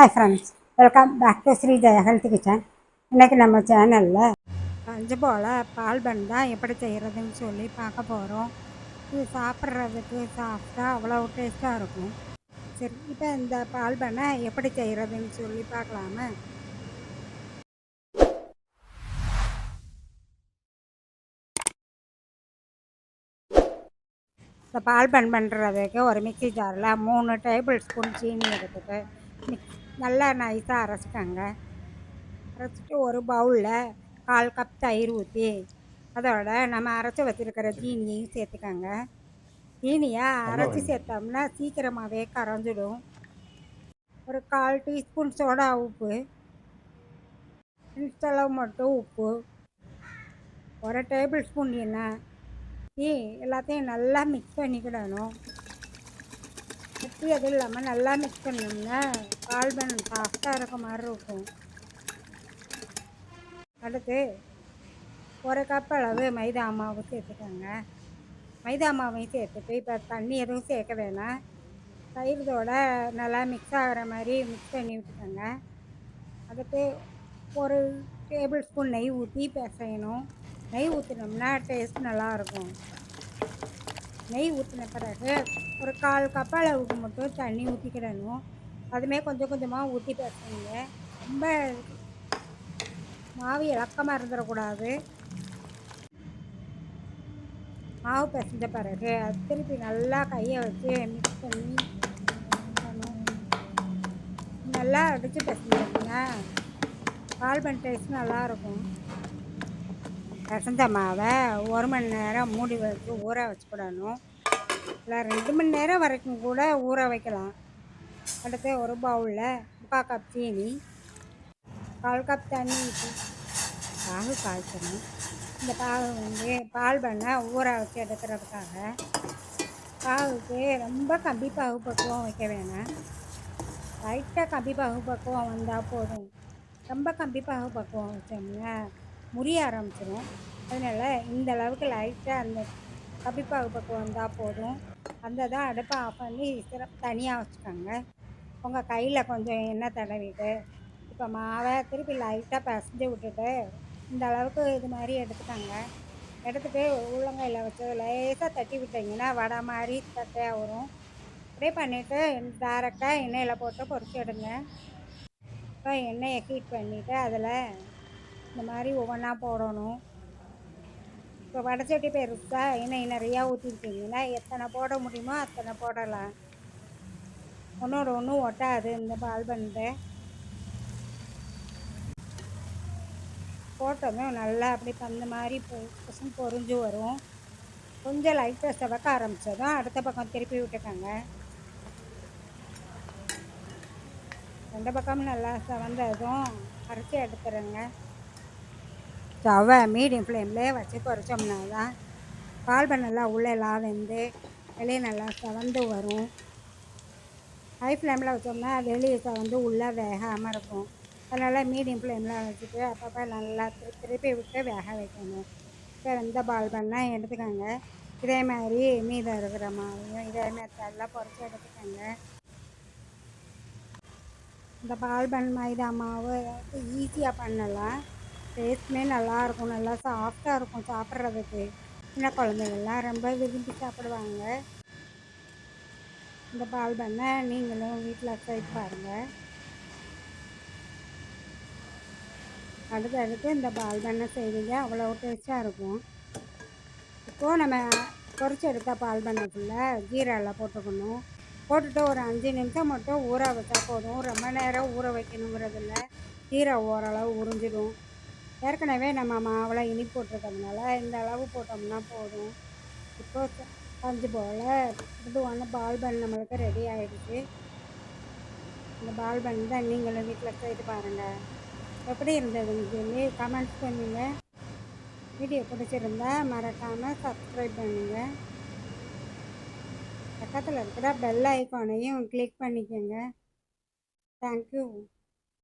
Hi friends welcome back to Sri Jaya health kitchen இன்றைக்கி நம்ம சேனலில் பஞ்சு போல் பால் பன் தான் எப்படி செய்கிறதுன்னு சொல்லி பார்க்க போகிறோம் இது சாப்பிட்றதுக்கு சாஃப்டாக அவ்வளோ டேஸ்ட்டாக இருக்கும். சரி இப்போ இந்த பால் பண்ணை எப்படி செய்கிறதுன்னு சொல்லி பார்க்கலாமா. இந்த பால் பன் பண்ணுறதுக்கு ஒரு மிக்சி ஜாரில் மூணு டேபிள் ஸ்பூன் சீனி எடுத்துட்டு மிக்ஸ் நல்லா நைஸாக அரைச்சிக்கோங்க அரைச்சிட்டு ஒரு பவுலில் கால் கப் தயிர் ஊற்றி அதோட நம்ம அரைச்சி வச்சுருக்கிற ஜீனியையும் சேர்த்துக்கோங்க. ஜீனியை அரைச்சி சேர்த்தோம்னா சீக்கிரமாகவே கரைஞ்சிடும். ஒரு கால் டீஸ்பூன் சோடா உப்பு இன்ஸ்டளவு மட்டும் உப்பு ஒரு டேபிள் ஸ்பூன் எண்ணெய் எல்லாத்தையும் நல்லா மிக்ஸ் பண்ணிக்கிடணும். ஊற்றி எதுவும் இல்லாமல் நல்லா மிக்ஸ் பண்ணோம்னா பால்பன் சாஃப்டாக இருக்க மாதிரி இருக்கும். அடுத்து ஒரு கப் அளவு மைதா மாவு சேர்த்துக்கோங்க. மைதா மாவையும் சேர்த்துட்டு இப்போ தண்ணி எதுவும் சேர்க்க வேணாம். தயிரோட நல்லா மிக்ஸ் ஆகிற மாதிரி மிக்ஸ் பண்ணி விட்டுக்கோங்க. அதுக்கு ஒரு டேபிள் ஸ்பூன் நெய் ஊற்றி பிசையணும். நெய் ஊற்றினோம்னா டேஸ்ட் நல்லாயிருக்கும் நெய் ஊற்றின பிறகு ஒரு கால் கப் அளவுக்கு மட்டும் தண்ணி ஊற்றிக்கிடணும் அதுமே கொஞ்சம் கொஞ்சமாக ஊற்றி பேசுங்க ரொம்ப மாவு இலக்கமாக இருந்துடக்கூடாது மாவு பிசைஞ்ச பிறகு அது திருப்பி நல்லா கையை வச்சு மிக்ஸ் பண்ணி நல்லா அடித்து பிசைஞ்சிங்கன்னா பால் பன் டேஸ்ட் நல்லாயிருக்கும் கசந்த மாவை ஒரு மணி நேரம் மூடி வச்சு ஊற வச்சுக்கிடணும். இல்லை ரெண்டு மணி நேரம் வரைக்கும் கூட ஊற வைக்கலாம். அடுத்து ஒரு பவுலில் முக்கால் கப் சீனி கால் கப் தண்ணி ஊற்றி பாகு காய்ச்சணும் இந்த பாகு வந்து பால் பண்ணை ஊற வச்சு எடுக்கிறதுக்காக பாகுக்கு ரொம்ப கம்பி பாகு பக்குவம் வைக்க வேணாம். லைட்டாக கம்பி பாகு பக்குவம் வந்தால் போதும். ரொம்ப கம்பி பாகு பக்குவம் வச்சோம்னா முறிய ஆரம்பிச்சிடும் அதனால் இந்த அளவுக்கு லைட்டாக அந்த கப்பிப்பாகு பக்கம் வந்தால் போதும். அந்த தான் அடுப்பை ஆஃப் பண்ணி தனியாக வச்சுக்கோங்க. உங்கள் கையில் கொஞ்சம் எண்ணெய் தடவிட்டு இப்போ மாவை திருப்பி லைட்டாக பசஞ்சு விட்டுட்டு இந்த அளவுக்கு இது மாதிரி எடுத்துக்கோங்க. எடுத்துகிட்டு உள்ளங்கையில் வச்சு லேசாக தட்டி விட்டிங்கன்னா வடை மாதிரி தட்டையாக வரும். அப்படியே பண்ணிவிட்டு டேரெக்டாக எண்ணெயில் போட்டு பொறிச்சு எடுங்க. இப்போ எண்ணெயை ஹீட் பண்ணிவிட்டு அதில் இந்த மாதிரி ஒவ்வொன்றா போடணும். இப்போ வடச்சட்டி பெருசா இன்னும் நிறையா ஊற்றிருக்கீங்கன்னா எத்தனை போட முடியுமோ அத்தனை போடலாம். ஒன்றோட ஒன்றும் ஒட்டாது இந்த பால் பண்ணிட்டு போட்டதும் நல்லா அப்படி பந்த மாதிரி பசங்க பொறிஞ்சு வரும். கொஞ்சம் லைட்டாக செவக்க ஆரம்பித்ததும் அடுத்த பக்கம் திருப்பி விட்டுக்கோங்க. ரெண்டு பக்கமும் நல்லா செவந்ததும் அரைச்சி எடுத்துடுறேங்க ஸ்டவ்வை மீடியம் ஃப்ளேம்லேயே வச்சு குறைச்சோம்னா தான் பால் நல்லா உள்ளெல்லாம் வெந்து வெளியே நல்லா சவந்து வரும். ஹை ஃப்ளேமில் வச்சோம்னா வெளியே சவந்து உள்ளே வேகாமல் இருக்கும். அதனால் மீடியம் ஃப்ளேமில் வச்சுட்டு அப்பப்போ நல்லா திருப்பி விட்டு வேக வைக்கணும். இப்போ வெந்த பால் பண்ணால் எடுத்துக்கோங்க. இதே மாதிரி மீதம் இருக்கிற மாவையும் இதே மெத்தடில் பொறிச்சு எடுத்துக்கோங்க. இந்த பால் பன் மைதா மாவு ஈஸியாக பண்ணலாம். டேஸ்ட்டுமே நல்லாயிருக்கும் நல்லா சாஃப்டாக இருக்கும் சாப்பிட்றதுக்கு. சின்ன குழந்தைங்கள்லாம் ரொம்ப விரும்பி சாப்பிடுவாங்க. இந்த பால் பண்ணை நீங்களும் வீட்டில் ட்ரை பாருங்கள் அடுத்து அடுத்து இந்த பால் பண்ணை செய்வீங்க அவ்வளோ டேஸ்ட்டாக இருக்கும். இப்போது நம்ம பொறிச்சு எடுத்த பால் பண்ணக்குள்ள ஜீராவில் போட்டுக்கணும். போட்டுட்டு ஒரு அஞ்சு நிமிஷம் மட்டும் ஊற வச்சா போதும். ரொம்ப நேரம் ஊற வைக்கணுங்கிறதில்ல. கீரை ஓரளவு உறிஞ்சிடும். ஏற்கனவே நம்ம மாவில் இனிப்பு போட்டிருக்கிறதுனால இந்த அளவு போட்டோம்னா போதும். இப்போ பஞ்சு போல் இது பால் பன் நம்மளுக்கு ரெடி ஆகிடுச்சு இந்த பால் பன் தான் நீங்களும் வீட்டில் செய்து பாருங்கள் எப்படி இருந்ததுன்னு சொல்லி கமெண்ட்ஸ் பண்ணுங்கள் வீடியோ பிடிச்சிருந்தா மறக்காமல் சப்ஸ்கிரைப் பண்ணுங்கள் பக்கத்தில் இருக்கிற பெல் ஐக்கானையும் கிளிக் பண்ணிக்கோங்க. தேங்க்யூ